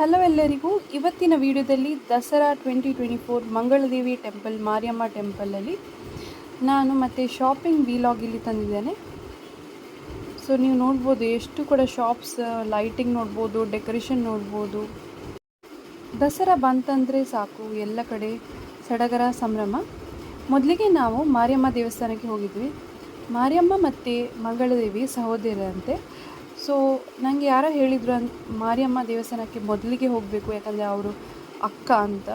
Hello ಎಲ್ಲರಿಗೂ, ಇವತ್ತಿನ ವಿಡಿಯೋದಲ್ಲಿ Dasara twenty twenty four Mangaladevi temple Mariyamma ಟೆಂಪಲಲ್ಲಿ ನಾನು ಮತ್ತು ಶಾಪಿಂಗ್ ವಿಲಾಗ್ ಇಲ್ಲಿ ತಂದಿದ್ದೇನೆ. ಸೊ ನೀವು ನೋಡ್ಬೋದು, ಎಷ್ಟು ಕೂಡ ಶಾಪ್ಸ್ ಲೈಟಿಂಗ್ ನೋಡ್ಬೋದು ಡೆಕೋರೇಷನ್ ನೋಡ್ಬೋದು. ದಸರಾ ಬಂತಂದರೆ ಸಾಕು, ಎಲ್ಲ ಕಡೆ ಸಡಗರ ಸಂಭ್ರಮ. ಮೊದಲಿಗೆ ನಾವು ಮಾರಿಯಮ್ಮ ದೇವಸ್ಥಾನಕ್ಕೆ ಹೋಗಿದ್ವಿ. ಮಾರಿಯಮ್ಮ ಮತ್ತು ಮಂಗಳದೇವಿ ಸಹೋದರಿಯರಂತೆ ಸೊ ನನಗೆ ಯಾರೋ ಹೇಳಿದರು ಅಂತ ಮಾರಿಯಮ್ಮ ದೇವಸ್ಥಾನಕ್ಕೆ ಮೊದಲಿಗೆ ಹೋಗಬೇಕು, ಯಾಕಂದರೆ ಅವರು ಅಕ್ಕ ಅಂತ.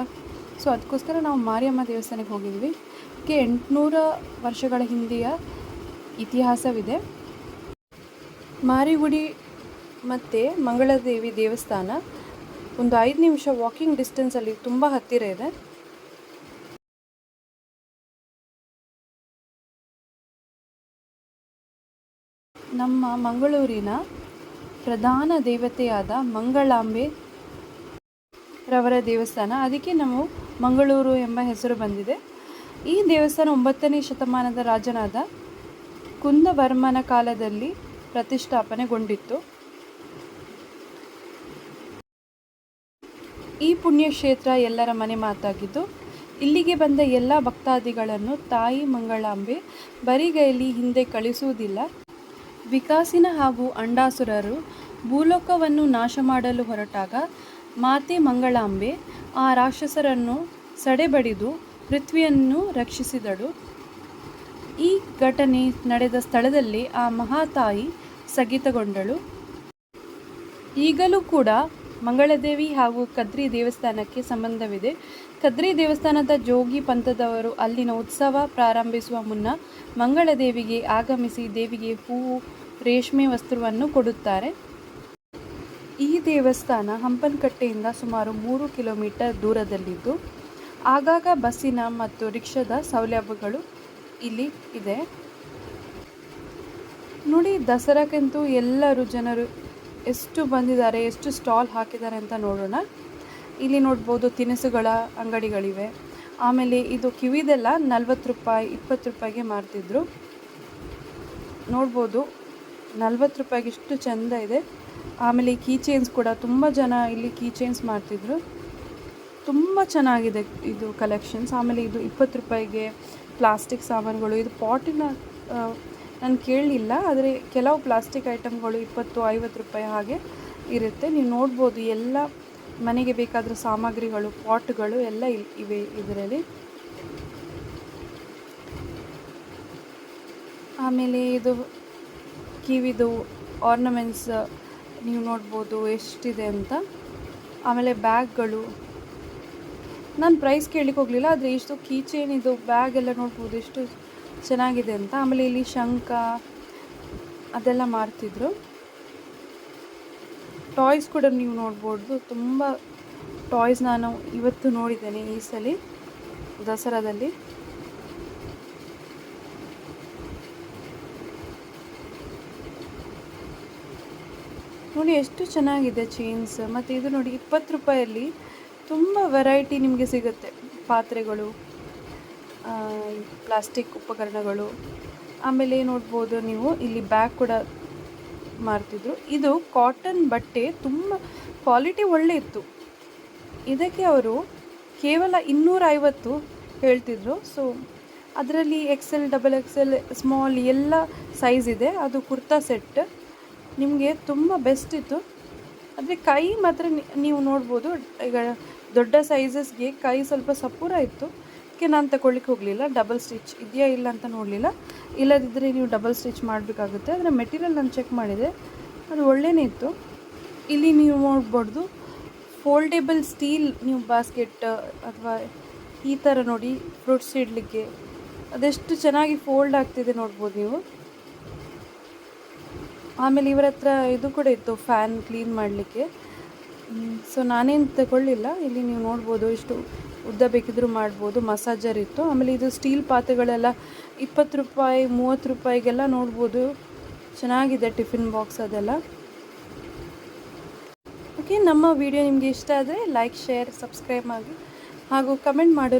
ಸೊ ಅದಕ್ಕೋಸ್ಕರ ನಾವು ಮಾರಿಯಮ್ಮ ದೇವಸ್ಥಾನಕ್ಕೆ ಹೋಗಿದ್ವಿ. ಅದಕ್ಕೆ ಎಂಟುನೂರ ವರ್ಷಗಳ ಹಿಂದೆಯ ಇತಿಹಾಸವಿದೆ. ಮಾರಿಗುಡಿ ಮತ್ತು ಮಂಗಳದೇವಿ ದೇವಸ್ಥಾನ ಒಂದು ಐದು ನಿಮಿಷ ವಾಕಿಂಗ್ ಡಿಸ್ಟೆನ್ಸಲ್ಲಿ ತುಂಬ ಹತ್ತಿರ ಇದೆ. ನಮ್ಮ ಮಂಗಳೂರಿನ ಪ್ರಧಾನ ದೇವತೆಯಾದ ಮಂಗಳಾಂಬೆ ರವರ ದೇವಸ್ಥಾನ. ಅದಕ್ಕೆ ನಾವು ಮಂಗಳೂರು ಎಂಬ ಹೆಸರು ಬಂದಿದೆ. ಈ ದೇವಸ್ಥಾನ ಒಂಬತ್ತನೇ ಶತಮಾನದ ರಾಜನಾದ ಕುಂದವರ್ಮನ ಕಾಲದಲ್ಲಿ ಪ್ರತಿಷ್ಠಾಪನೆಗೊಂಡಿತ್ತು. ಈ ಪುಣ್ಯಕ್ಷೇತ್ರ ಎಲ್ಲರ ಮನೆ ಮಾತಾಗಿದ್ದು, ಇಲ್ಲಿಗೆ ಬಂದ ಎಲ್ಲ ಭಕ್ತಾದಿಗಳನ್ನು ತಾಯಿ ಮಂಗಳಾಂಬೆ ಬರಿಗೈಲಿ ಹಿಂದೆ ಕಳಿಸುವುದಿಲ್ಲ. ವಿಕಾಸಿನ ಹಾಗೂ ಅಂಡಾಸುರರು ಭೂಲೋಕವನ್ನು ನಾಶ ಮಾಡಲು ಹೊರಟಾಗ ಮಾತೆ ಮಂಗಳಾಂಬೆ ಆ ರಾಕ್ಷಸರನ್ನು ಸಡೆಬಡಿದು ಪೃಥ್ವಿಯನ್ನು ರಕ್ಷಿಸಿದಳು. ಈ ಘಟನೆ ನಡೆದ ಸ್ಥಳದಲ್ಲಿ ಆ ಮಹಾತಾಯಿ ಸ್ಥಗಿತಗೊಂಡಳು. ಈಗಲೂ ಕೂಡ ಮಂಗಳದೇವಿ ಹಾಗೂ ಕದ್ರಿ ದೇವಸ್ಥಾನಕ್ಕೆ ಸಂಬಂಧವಿದೆ. ಕದ್ರಿ ದೇವಸ್ಥಾನದ ಜೋಗಿ ಪಂಥದವರು ಅಲ್ಲಿನ ಉತ್ಸವ ಪ್ರಾರಂಭಿಸುವ ಮುನ್ನ ಮಂಗಳದೇವಿಗೆ ಆಗಮಿಸಿ ದೇವಿಗೆ ಹೂವು ರೇಷ್ಮೆ ವಸ್ತ್ರವನ್ನು ಕೊಡುತ್ತಾರೆ. ಈ ದೇವಸ್ಥಾನ ಹಂಪನಕಟ್ಟೆಯಿಂದ ಸುಮಾರು ಮೂರು ಕಿಲೋಮೀಟರ್ ದೂರದಲ್ಲಿದ್ದು, ಆಗಾಗ ಬಸ್ಸಿನ ಮತ್ತು ರಿಕ್ಷಾದ ಸೌಲಭ್ಯಗಳು ಇಲ್ಲಿ ಇದೆ. ನೋಡಿ, ದಸರಾಕ್ಕಂತೂ ಎಲ್ಲರೂ ಜನರು ಎಷ್ಟು ಬಂದಿದ್ದಾರೆ, ಎಷ್ಟು ಸ್ಟಾಲ್ ಹಾಕಿದ್ದಾರೆ ಅಂತ ನೋಡೋಣ. ಇಲ್ಲಿ ನೋಡ್ಬೋದು, ತಿನಿಸುಗಳ ಅಂಗಡಿಗಳಿವೆ. ಆಮೇಲೆ ಇದು ಕಿವಿದೆಲ್ಲ ನಲ್ವತ್ತು ರೂಪಾಯಿ, ಇಪ್ಪತ್ತು ರೂಪಾಯಿಗೆ ಮಾರ್ತಿದ್ರು. ನೋಡ್ಬೋದು ನಲ್ವತ್ತು ರೂಪಾಯಿಗೆ ಇಷ್ಟು ಚೆಂದ ಇದೆ. ಆಮೇಲೆ ಈ ಚೈನ್ಸ್ ಕೂಡ ತುಂಬ ಜನ ಇಲ್ಲಿ ಕೀ ಚೈನ್ಸ್ ಮಾಡ್ತಿದ್ರು. ತುಂಬ ಚೆನ್ನಾಗಿದೆ ಇದು ಕಲೆಕ್ಷನ್ಸ್ ಆಮೇಲೆ ಇದು ಇಪ್ಪತ್ತು ರೂಪಾಯಿಗೆ ಪ್ಲಾಸ್ಟಿಕ್ ಸಾಮಾನುಗಳು. ಇದು ಪಾಟಿನ ನಾನು ಕೇಳಲಿಲ್ಲ, ಆದರೆ ಕೆಲವು ಪ್ಲಾಸ್ಟಿಕ್ ಐಟಮ್ಗಳು ಇಪ್ಪತ್ತು, ಐವತ್ತು ರೂಪಾಯಿ ಹಾಗೆ ಇರುತ್ತೆ. ನೀವು ನೋಡ್ಬೋದು, ಎಲ್ಲ ಮನೆಗೆ ಬೇಕಾದ ಸಾಮಗ್ರಿಗಳು, ಪಾಟ್ಗಳು ಎಲ್ಲ ಇವೆ ಇದರಲ್ಲಿ. ಆಮೇಲೆ ಇದು ಕಿವಿದು ಆರ್ನಮೆಂಟ್ಸ್ ನೀವು ನೋಡ್ಬೋದು ಎಷ್ಟಿದೆ ಅಂತ. ಆಮೇಲೆ ಬ್ಯಾಗ್ಗಳು. ನಾನು ಪ್ರೈಸ್ ಕೇಳಲಿಕ್ಕೆ ಹೋಗಲಿಲ್ಲ, ಆದರೆ ಇಷ್ಟು ಕೀಚೇನ್ ಇದು ಬ್ಯಾಗ್ ಎಲ್ಲ ನೋಡ್ಬೋದು ಎಷ್ಟು ಚೆನ್ನಾಗಿದೆ ಅಂತ. ಆಮೇಲೆ ಇಲ್ಲಿ ಶಂಖ, ಅದೆಲ್ಲ ಮಾರ್ತಿದ್ರು. ಟಾಯ್ಸ್ ಕೂಡ ನೀವು ನೋಡ್ಬೋದು. ತುಂಬ ಟಾಯ್ಸ್ ನಾನು ಇವತ್ತು ನೋಡಿದ್ದೇನೆ ಈ ಸಲ, ದಸರಾದಲ್ಲಿ. ನೋಡಿ ಎಷ್ಟು ಚೆನ್ನಾಗಿದೆ ಚೈನ್ಸ್ ಮತ್ತು ಇದು ನೋಡಿ ಇಪ್ಪತ್ತು ರೂಪಾಯಲ್ಲಿ ತುಂಬ ವೆರೈಟಿ ನಿಮಗೆ ಸಿಗುತ್ತೆ. ಪಾತ್ರೆಗಳು ಪ್ಲಾಸ್ಟಿಕ್ ಉಪಕರಣಗಳು. ಆಮೇಲೆ ನೋಡ್ಬೋದು ನೀವು, ಇಲ್ಲಿ ಬ್ಯಾಗ್ ಕೂಡ ಮಾರ್ತಿದ್ರು. ಇದು ಕಾಟನ್ ಬಟ್ಟೆ ತುಂಬ ಕ್ವಾಲಿಟಿ ಒಳ್ಳೆ ಇತ್ತು. ಇದಕ್ಕೆ ಅವರು ಕೇವಲ ಇನ್ನೂರ ಐವತ್ತು ಹೇಳ್ತಿದ್ರು. ಸೊ ಅದರಲ್ಲಿ ಎಕ್ಸೆಲ್ ಡಬಲ್ ಎಕ್ಸೆಲ್ ಸ್ಮಾಲ್ ಎಲ್ಲ ಸೈಜ್ ಇದೆ. ಅದು ಕುರ್ತಾ ಸೆಟ್ ನಿಮಗೆ ತುಂಬ ಬೆಸ್ಟ್ ಇತ್ತು. ಆದರೆ ಕೈ ಮಾತ್ರ ನೀವು ನೋಡ್ಬೋದು, ಈಗ ದೊಡ್ಡ ಸೈಜಸ್ಗೆ ಕೈ ಸ್ವಲ್ಪ ಸಪೂರ ಇತ್ತು. ಅದಕ್ಕೆ ನಾನು ತಗೊಳ್ಳಿಕ್ಕೆ ಹೋಗಲಿಲ್ಲ. ಡಬಲ್ ಸ್ಟಿಚ್ ಇದೆಯಾ ಇಲ್ಲ ಅಂತ ನೋಡಲಿಲ್ಲ. ಇಲ್ಲದಿದ್ದರೆ ನೀವು ಡಬಲ್ ಸ್ಟಿಚ್ ಮಾಡಬೇಕಾಗುತ್ತೆ. ಅದರ ಮೆಟೀರಿಯಲ್ ನಾನು ಚೆಕ್ ಮಾಡಿದೆ. ಅದು ಒಳ್ಳೆಯೇ ಇತ್ತು. ಇಲ್ಲಿ ನೀವು ನೋಡ್ಬಾರ್ದು ಫೋಲ್ಡೇಬಲ್ ಸ್ಟೀಲ್ ನೀವು ಬಾಸ್ಕೆಟ್ ಅಥವಾ ಈ ಥರ ನೋಡಿ ಫ್ರೂಟ್ಸ್ ಇಡಲಿಕ್ಕೆ. ಅದೆಷ್ಟು ಚೆನ್ನಾಗಿ ಫೋಲ್ಡ್ ಆಗ್ತಿದೆ ನೋಡ್ಬೋದು ನೀವು. ಆಮೇಲೆ ಇವರ ಹತ್ರ ಇದು ಕೂಡ ಇತ್ತು ಫ್ಯಾನ್ ಕ್ಲೀನ್ ಮಾಡಲಿಕ್ಕೆ. ಸೊ ನಾನೇನು ತಗೊಳ್ಳಿಲ್ಲ, ಇಲ್ಲಿ ನೀವು ನೋಡ್ಬೋದು, ಇಷ್ಟು ಉದ್ದ ಬೇಕಿದ್ರೂ ಮಾಡ್ಬೋದು, ಮಸಾಜರ್ ಇತ್ತು. ಆಮೇಲೆ ಇದು ಸ್ಟೀಲ್ ಪಾತ್ರೆಗಳೆಲ್ಲ ಇಪ್ಪತ್ತು ರೂಪಾಯಿ, ಮೂವತ್ತು ರೂಪಾಯಿಗೆಲ್ಲ ನೋಡ್ಬೋದು. ಚೆನ್ನಾಗಿದೆ ಟಿಫಿನ್ ಬಾಕ್ಸ್ ಅದೆಲ್ಲ. ಓಕೆ ನಮ್ಮ ವಿಡಿಯೋ ನಿಮಗೆ ಇಷ್ಟ ಆದರೆ ಲೈಕ್ ಶೇರ್ ಸಬ್ಸ್ಕ್ರೈಬ್ ಆಗಿ, ಹಾಗೂ ಕಮೆಂಟ್ ಮಾಡಲು